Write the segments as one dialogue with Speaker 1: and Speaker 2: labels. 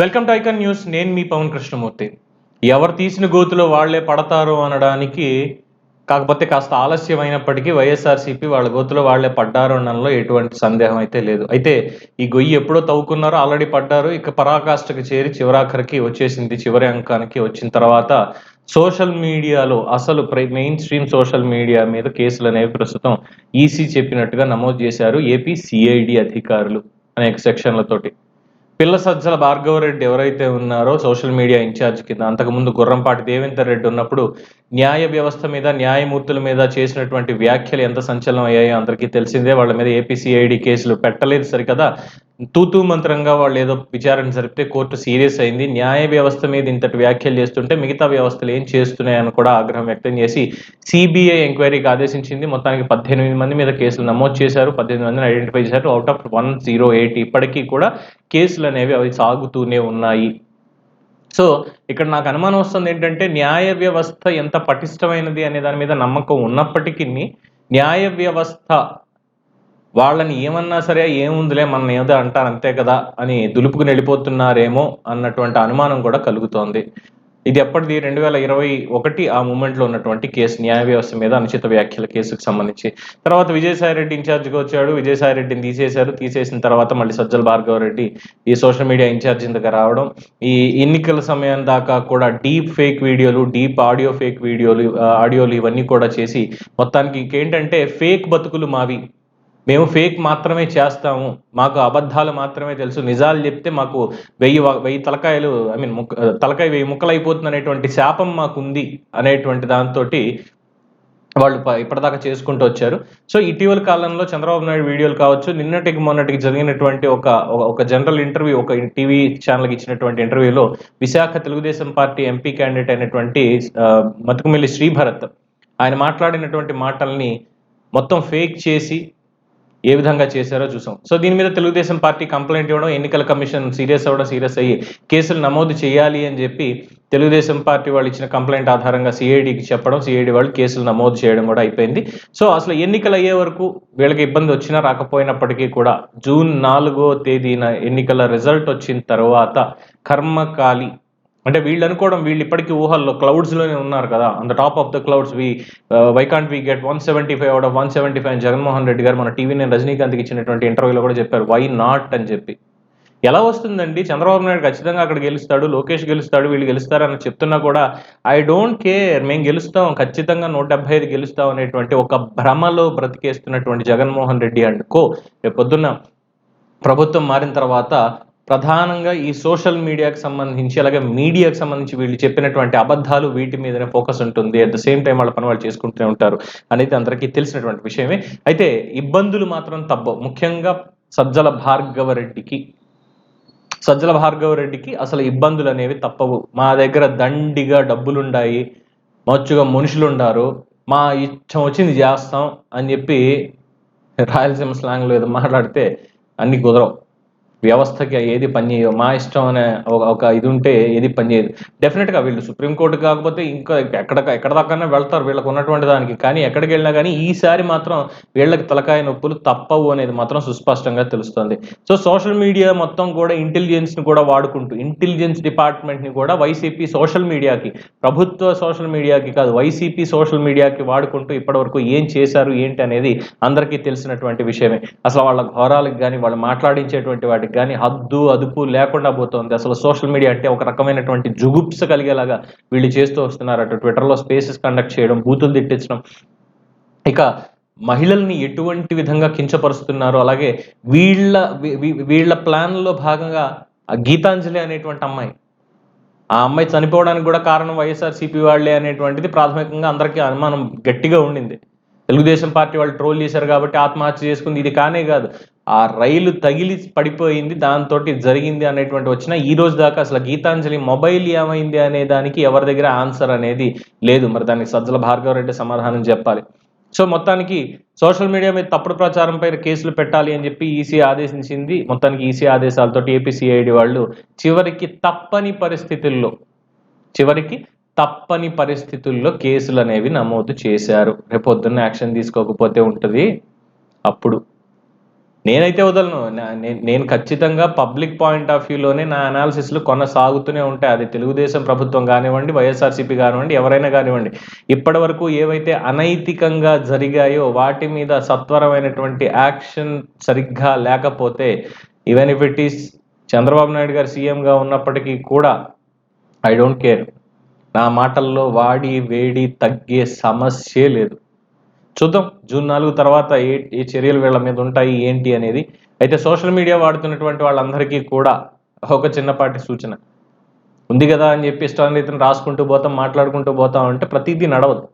Speaker 1: Welcome to icon news. నేను మీ పవన్ కృష్ణమూర్తి. ఎవరు తీసిన గోతులో వాళ్ళే పడతారు అనడానికి కాకపోతే కాస్త ఆలస్యమైనప్పటికీ వైఎస్ఆర్సీపీ వాళ్ళ గోతులో వాళ్ళే పడ్డారు అనడంలో ఎటువంటి సందేహం అయితే లేదు. అయితే ఈ గొయ్యి ఎప్పుడో తవ్వుకున్నారో ఆల్రెడీ పడ్డారు. ఇక పరాకాష్ఠకు చేరి చివరాఖరికి వచ్చేసింది. చివరి అంకానికి వచ్చిన తర్వాత సోషల్ మీడియాలో అసలు మెయిన్ స్ట్రీమ్ సోషల్ మీడియా మీద కేసులు అనేవి ప్రస్తుతం ఈసీ చెప్పినట్టుగా నమోదు చేశారు. ఏపీ సిఐడి అధికారులు అనేక సెక్షన్లతోటి. పిల్ల సజ్జల భార్గవరెడ్డి ఎవరైతే ఉన్నారో సోషల్ మీడియా ఇన్ఛార్జ్ కింద అంతకుముందు గుర్రంపాటి దేవేందర్ రెడ్డి ఉన్నప్పుడు న్యాయ వ్యవస్థ మీద న్యాయమూర్తుల మీద చేసినటువంటి వ్యాఖ్యలు ఎంత సంచలనం అయ్యాయో అందరికీ తెలిసిందే. వాళ్ళ మీద ఏపీసీఐడి కేసులు పెట్టలేదు సరికదా. తూతూ మంత్రంగా వాళ్ళు ఏదో విచారణ జరిపితే కోర్టు సీరియస్ అయింది. న్యాయ వ్యవస్థ మీద ఇంతటి వ్యాఖ్యలు చేస్తుంటే మిగతా వ్యవస్థలు ఏం చేస్తున్నాయని కూడా ఆగ్రహం వ్యక్తం చేసి సిబిఐ ఎంక్వైరీకి ఆదేశించింది. మొత్తానికి పద్దెనిమిది మంది మీద కేసులు నమోదు చేశారు. పద్దెనిమిది మందిని ఐడెంటిఫై చేశారు. Out of one zero eight ఇప్పటికీ కూడా కేసులు అనేవి అవి సాగుతూనే ఉన్నాయి. సో ఇక్కడ నాకు అనుమానం వస్తుంది ఏంటంటే న్యాయ వ్యవస్థ ఎంత పటిష్టమైనది అనే దాని మీద నమ్మకం ఉన్నప్పటికీ న్యాయ వ్యవస్థ వాళ్ళని ఏమన్నా సరే ఏముందిలే మన ఏదో అంటారు అంతే కదా అని దులుపుకుని వెళ్ళిపోతున్నారేమో అన్నటువంటి అనుమానం కూడా కలుగుతోంది. ఇది ఎప్పటిది? రెండు వేల ఇరవై ఒకటి ఆ మూమెంట్లో ఉన్నటువంటి కేసు న్యాయ వ్యవస్థ మీద అనుచిత వ్యాఖ్యల కేసుకు సంబంధించి. తర్వాత విజయసాయి రెడ్డి ఇన్ఛార్జ్గా వచ్చాడు. విజయసాయి రెడ్డిని తీసేశారు. తీసేసిన తర్వాత మళ్ళీ సజ్జల భార్గవ రెడ్డి ఈ సోషల్ మీడియా ఇన్ఛార్జ్ ఇంతగా రావడం. ఈ ఎన్నికల సమయం దాకా కూడా డీప్ ఫేక్ వీడియోలు డీప్ ఆడియో ఫేక్ వీడియోలు ఆడియోలు ఇవన్నీ కూడా చేసి మొత్తానికి ఇంకేంటంటే ఫేక్ బతుకులు మావి. మేము ఫేక్ మాత్రమే చేస్తాము. మాకు అబద్ధాలు మాత్రమే తెలుసు. నిజాలు చెప్తే మాకు వెయ్యి వెయ్యి తలకాయలు ఐ మీన్ తలకాయ వెయ్యి ముక్కలు అయిపోతుంది అనేటువంటి శాపం మాకుంది అనేటువంటి దాంతో వాళ్ళు ఇప్పటిదాకా చేసుకుంటూ వచ్చారు. సో ఇటీవల కాలంలో చంద్రబాబు నాయుడు వీడియోలు కావచ్చు. నిన్నటికి మొన్నటికి జరిగినటువంటి ఒక ఒక జనరల్ ఇంటర్వ్యూ ఒక టీవీ ఛానల్కి ఇచ్చినటువంటి ఇంటర్వ్యూలో Visakha Telugu Desam party MP candidate అయినటువంటి మతుకుమిల్లి శ్రీభరత్ ఆయన మాట్లాడినటువంటి మాటల్ని మొత్తం ఫేక్ చేసి ఏ విధంగా చేశారో చూసాం. సో దీని మీద తెలుగుదేశం పార్టీ కంప్లైంట్ ఇవ్వడం ఎన్నికల కమిషన్ సీరియస్ అవ్వడం సీరియస్ అయ్యి కేసులు నమోదు చేయాలి అని చెప్పి తెలుగుదేశం పార్టీ వాళ్ళు ఇచ్చిన కంప్లైంట్ ఆధారంగా సిఐడికి చెప్పడం సిఐడి వాళ్ళు కేసులు నమోదు చేయడం కూడా అయిపోయింది. సో అసలు ఎన్నికలు అయ్యే వరకు వీళ్ళకి ఇబ్బంది వచ్చినా రాకపోయినప్పటికీ కూడా జూన్ నాలుగో తేదీన ఎన్నికల రిజల్ట్ వచ్చిన తర్వాత కర్మకాలి అంటే వీళ్ళు అనుకోవడం వీళ్ళు ఇప్పటికీ ఊహల్లో క్లౌడ్స్లోనే ఉన్నారు కదా. అంత top of the clouds we vacant we get one seventy five out of one seventy five Jaganmohan Reddy గారు మన టీవీ నేను రజనీకాంత్కి ఇచ్చినటువంటి ఇంటర్వ్యూలో కూడా చెప్పారు. వై నాట్ అని చెప్పి. ఎలా వస్తుందండి? చంద్రబాబు నాయుడు ఖచ్చితంగా అక్కడ గెలుస్తాడు లోకేష్ గెలుస్తాడు వీళ్ళు గెలుస్తారని చెప్తున్నా కూడా ఐ డోంట్ కేర్ మేము గెలుస్తాం ఖచ్చితంగా నూట డెబ్బై ఐదు గెలుస్తాం అనేటువంటి ఒక భ్రమలో బ్రతికేస్తున్నటువంటి జగన్మోహన్ రెడ్డి అండ్ కో. రేపు పొద్దున్న ప్రభుత్వం మారిన తర్వాత ప్రధానంగా ఈ సోషల్ మీడియాకి సంబంధించి అలాగే మీడియాకి సంబంధించి వీళ్ళు చెప్పినటువంటి అబద్ధాలు వీటి మీదనే ఫోకస్ ఉంటుంది. అట్ ద సేమ్ టైం వాళ్ళ పని వాళ్ళు చేసుకుంటూనే ఉంటారు అనేది అందరికీ తెలిసినటువంటి విషయమే. అయితే ఇబ్బందులు మాత్రం తప్పవు. ముఖ్యంగా సజ్జల భార్గవ రెడ్డికి సజ్జల భార్గవ రెడ్డికి అసలు ఇబ్బందులు అనేవి తప్పవు. మా దగ్గర దండిగా డబ్బులుండాయి. మచ్చుగా మనుషులుండారు. మా ఇష్టం వచ్చింది చేస్తాం అని చెప్పి రాయలసీమ స్లాంగ్లో ఏదో మాట్లాడితే అన్ని కుదరవు. వ్యవస్థకి ఏది పనిచేయవు మా ఇష్టం అనే ఒక ఇది ఉంటే ఏది పనిచేయదు. డెఫినెట్గా వీళ్ళు సుప్రీంకోర్టు కాకపోతే ఇంకా ఎక్కడ ఎక్కడ దాకా వెళ్తారు వీళ్ళకు ఉన్నటువంటి దానికి. కానీ ఎక్కడికి వెళ్ళినా కానీ ఈసారి మాత్రం వీళ్ళకి తలకాయ నొప్పులు తప్పవు అనేది మాత్రం సుస్పష్టంగా తెలుస్తుంది. సో సోషల్ మీడియా మొత్తం కూడా ఇంటెలిజెన్స్ని కూడా వాడుకుంటూ ఇంటెలిజెన్స్ డిపార్ట్మెంట్ని కూడా వైసీపీ సోషల్ మీడియాకి ప్రభుత్వ సోషల్ మీడియాకి కాదు వైసీపీ సోషల్ మీడియాకి వాడుకుంటూ ఇప్పటివరకు ఏం చేశారు ఏంటి అనేది అందరికీ తెలిసినటువంటి విషయమే. అసలు వాళ్ళ ఘోరాలకు కానీ వాళ్ళు మాట్లాడించేటువంటి వాటికి కానీ హద్దు అదుపు లేకుండా పోతుంది. అసలు సోషల్ మీడియా అంటే ఒక రకమైనటువంటి జుగుప్స కలిగేలాగా వీళ్ళు చేస్తూ వస్తున్నారు. అటు ట్విట్టర్లో స్పేసెస్ కండక్ట్ చేయడం బూతులు తిట్టించడం. ఇక మహిళల్ని ఎటువంటి విధంగా కించపరుస్తున్నారు? అలాగే వీళ్ళ వీళ్ళ ప్లాన్లో భాగంగా గీతాంజలి అనేటువంటి అమ్మాయి ఆ అమ్మాయి చనిపోవడానికి కూడా కారణం వైఎస్ఆర్ సిపి వాళ్ళే అనేటువంటిది ప్రాథమికంగా అందరికీ అనుమానం గట్టిగా ఉండింది. తెలుగుదేశం పార్టీ వాళ్ళు ట్రోల్ చేశారు కాబట్టి ఆత్మహత్య చేసుకుంది. ఇది కానే కాదు. ఆ రైలు తగిలి పడిపోయింది దాంతో జరిగింది అనేటువంటి వచ్చిన ఈ రోజు దాకా అసలు గీతాంజలి మొబైల్ ఏమైంది అనే దానికి ఎవరి దగ్గర ఆన్సర్ అనేది లేదు. మరి దానికి సజ్జల భార్గవ రెడ్డి సమాధానం చెప్పాలి. సో మొత్తానికి సోషల్ మీడియా మీద తప్పుడు ప్రచారంపై కేసులు పెట్టాలి అని చెప్పి ఈసీ ఆదేశించింది. మొత్తానికి ఈసీ ఆదేశాలతో ఏపీసీఐడి వాళ్ళు చివరికి తప్పని పరిస్థితుల్లో చివరికి తప్పని పరిస్థితుల్లో కేసులు అనేవి నమోదు చేశారు. రేపు పొద్దున్న యాక్షన్ తీసుకోకపోతే ఉంటుంది అప్పుడు. నేనైతే వదలను. నేను ఖచ్చితంగా పబ్లిక్ పాయింట్ ఆఫ్ వ్యూలోనే నా అనాలిసిస్లు కొనసాగుతూనే ఉంటాయి. అది తెలుగుదేశం ప్రభుత్వం కానివ్వండి వైఎస్ఆర్సీపీ కానివ్వండి ఎవరైనా కానివ్వండి. ఇప్పటి వరకు ఏవైతే అనైతికంగా జరిగాయో వాటి మీద సత్వరమైనటువంటి యాక్షన్ సరిగ్గా లేకపోతే even if it is Chandrababu Naidu గారు సీఎంగా ఉన్నప్పటికీ కూడా ఐ డోంట్ కేర్ నా మాటల్లో వాడి వేడి తగ్గే సమస్యే లేదు. చూద్దాం. జూన్ నాలుగు తర్వాత ఏ ఏ చర్యలు వీళ్ళ మీద ఉంటాయి ఏంటి అనేది. అయితే సోషల్ మీడియా వాడుతున్నటువంటి వాళ్ళందరికీ కూడా ఒక చిన్నపాటి సూచన. ఉంది కదా అని చెప్పి ఇష్టం ఇష్టాన్ని రాసుకుంటూ పోతాం మాట్లాడుకుంటూ పోతాం అంటే ప్రతిదీ నడవదు.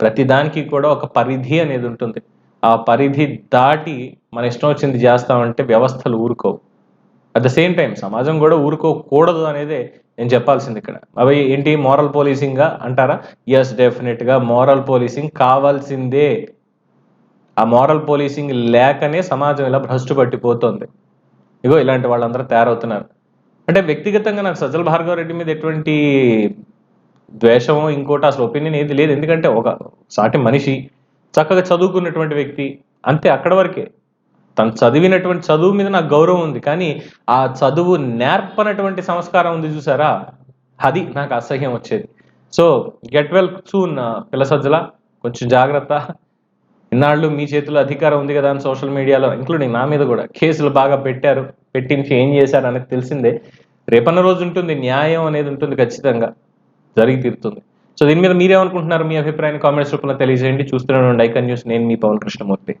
Speaker 1: ప్రతి దానికి కూడా ఒక పరిధి అనేది ఉంటుంది. ఆ పరిధి దాటి మన ఇష్టం వచ్చింది చేస్తామంటే వ్యవస్థలు ఊరుకోవు. అట్ ద సేమ్ టైం సమాజం కూడా ఊరుకోకూడదు అనేదే నేను చెప్పాల్సింది ఇక్కడ. అవి ఏంటి? మోరల్ పోలీసింగ్గా అంటారా? ఎస్ డెఫినెట్గా మోరల్ పోలీసింగ్ కావాల్సిందే. ఆ మోరల్ పోలీసింగ్ లేకనే సమాజం ఇలా భ్రష్టు పట్టిపోతుంది. ఇగో ఇలాంటి వాళ్ళందరూ తయారవుతున్నారు. అంటే వ్యక్తిగతంగా నాకు సజ్జల భార్గవ రెడ్డి మీద ఎటువంటి ద్వేషమో ఇంకోటి అసలు ఒపీనియన్ ఏది లేదు. ఎందుకంటే ఒక సాటి మనిషి చక్కగా చదువుకున్నటువంటి వ్యక్తి అంతే అక్కడ వరకే. తను చదివినటువంటి చదువు మీద నాకు గౌరవం ఉంది కానీ ఆ చదువు నేర్పనటువంటి సంస్కారం ఉంది చూసారా? అది నాకు అసహ్యం వచ్చేది. సో గెట్ వెల్ సూన్ పిల్ల సజ్జల కొంచెం జాగ్రత్త. ఇన్నాళ్ళు మీ చేతిలో అధికారం ఉంది కదా అని సోషల్ మీడియాలో ఇంక్లూడింగ్ నా మీద కూడా కేసులు బాగా పెట్టారు పెట్టించి ఏం చేశారు అనేది తెలిసిందే. రేపన్న రోజు ఉంటుంది న్యాయం అనేది ఉంటుంది ఖచ్చితంగా జరిగి తీరుతుంది. సో దీని మీద మీరేమనుకుంటున్నారు? మీ అభిప్రాయాన్ని కామెంట్స్ రూపంలో తెలియజేయండి. చూస్తూనే ఉండండి ఐకన్ న్యూస్ నేను మీ పవన్ కృష్ణమూర్తి.